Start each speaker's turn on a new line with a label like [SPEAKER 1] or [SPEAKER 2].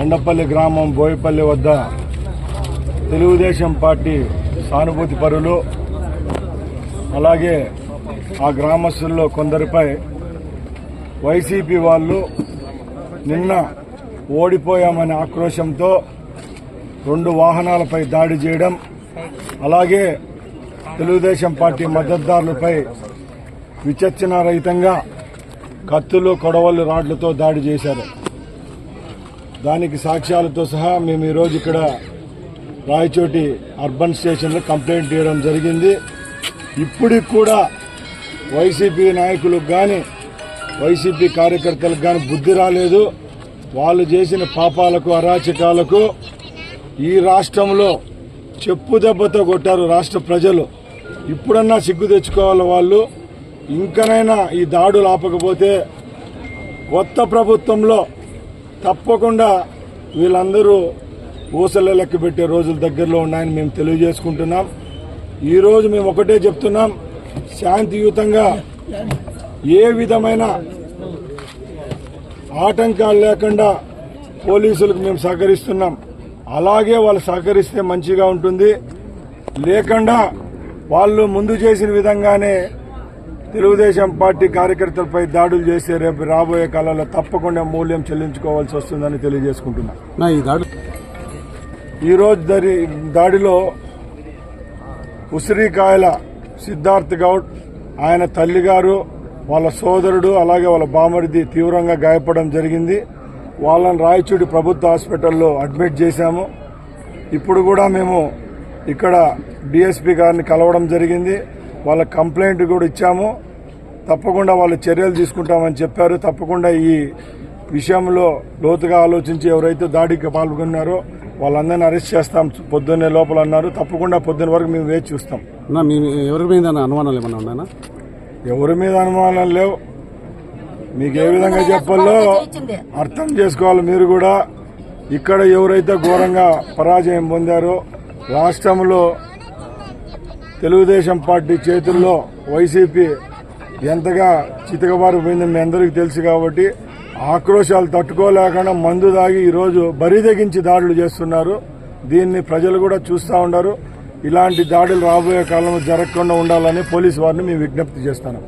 [SPEAKER 1] కొండపల్లి గ్రామం బోయపల్లి వద్ద తెలుగుదేశం పార్టీ సానుభూతి పరులు అలాగే ఆ గ్రామస్తుల్లో కొందరిపై వైసీపీ వాళ్ళు నిన్న ఓడిపోయామనే ఆక్రోశంతో రెండు వాహనాలపై దాడి చేయడం అలాగే తెలుగుదేశం పార్టీ మద్దతుదారులపై విచక్షణ రహితంగా కత్తులు కొడవలు రాడ్లతో దాడి చేశారు. దానికి సాక్ష్యాలతో సహా మేము ఈరోజు ఇక్కడ రాయచోటి అర్బన్ స్టేషన్లో కంప్లైంట్ చేయడం జరిగింది. ఇప్పటికి కూడా వైసీపీ నాయకులకు కానీ వైసీపీ కార్యకర్తలకు కానీ బుద్ధి రాలేదు. వాళ్ళు చేసిన పాపాలకు అరాచకాలకు ఈ రాష్ట్రంలో చెప్పు దెబ్బతో కొట్టారు రాష్ట్ర ప్రజలు. ఇప్పుడన్నా సిగ్గు తెచ్చుకోవాలి వాళ్ళు. ఇంకనైనా ఈ దాడులు ఆపకపోతే కొత్త ప్రభుత్వంలో తప్పకుండా వీళ్ళందరూ ఊసల లెక్క పెట్టే రోజుల దగ్గరలో ఉన్నాయని మేము తెలియజేసుకుంటున్నాం. ఈరోజు మేము ఒకటే చెప్తున్నాం. శాంతియుతంగా ఏ విధమైన ఆటంకాలు లేకుండా పోలీసులకు మేము సహకరిస్తున్నాం. అలాగే వాళ్ళు సహకరిస్తే మంచిగా ఉంటుంది. లేకుండా వాళ్ళు ముందు చేసిన విధంగానే తెలుగుదేశం పార్టీ కార్యకర్తలపై దాడులు చేస్తే రేపు రాబోయే కాలంలో తప్పకుండా మూల్యం చెల్లించుకోవాల్సి వస్తుందని తెలియజేసుకుంటున్నాం.
[SPEAKER 2] నా ఈ దాడు
[SPEAKER 1] ఈ రోజు దరి దాడిలో ఉసిరికాయల సిద్ధార్థ్ గౌడ్ ఆయన తల్లిగారు వాళ్ళ సోదరుడు అలాగే వాళ్ళ బామరిది తీవ్రంగా గాయపడడం జరిగింది. వాళ్ళని రాయచూడి ప్రభుత్వ హాస్పిటల్లో అడ్మిట్ చేశాము. ఇప్పుడు కూడా మేము ఇక్కడ డిఎస్పీ గారిని కలవడం జరిగింది. వాళ్ళ కంప్లైంట్ కూడా ఇచ్చాము. తప్పకుండా వాళ్ళు చర్యలు తీసుకుంటామని చెప్పారు. తప్పకుండా ఈ విషయంలో లోతుగా ఆలోచించి ఎవరైతే దాడికి పాల్గొన్నారో వాళ్ళందరినీ అరెస్ట్ చేస్తాం. పొద్దున్నే లోపల అన్నారు. తప్పకుండా పొద్దున్న వరకు మేము వేచి చూస్తాం.
[SPEAKER 2] ఎవరి మీద అనుమానాలు ఏమన్నా ఉన్నాయన్నా?
[SPEAKER 1] ఎవరి మీద అనుమానాలు లేవు. మీకు ఏ విధంగా చెప్పాలో అర్థం చేసుకోవాలి మీరు కూడా. ఇక్కడ ఎవరైతే ఘోరంగా పరాజయం పొందారో రాష్ట్రంలో తెలుగుదేశం పార్టీ చేతుల్లో వైసీపీ ఎంతగా చితకబారిపోయిందో మీ అందరికీ తెలుసు కాబట్టి ఆక్రోశాలు తట్టుకోలేకుండా మందు దాగి ఈరోజు బరిదెగించి దాడులు చేస్తున్నారు. దీన్ని ప్రజలు కూడా చూస్తూ ఉన్నారు ఇలాంటి దాడులు రాబోయే కాలంలో జరగకుండా ఉండాలని పోలీసు వారిని మేము విజ్ఞప్తి చేస్తున్నాం.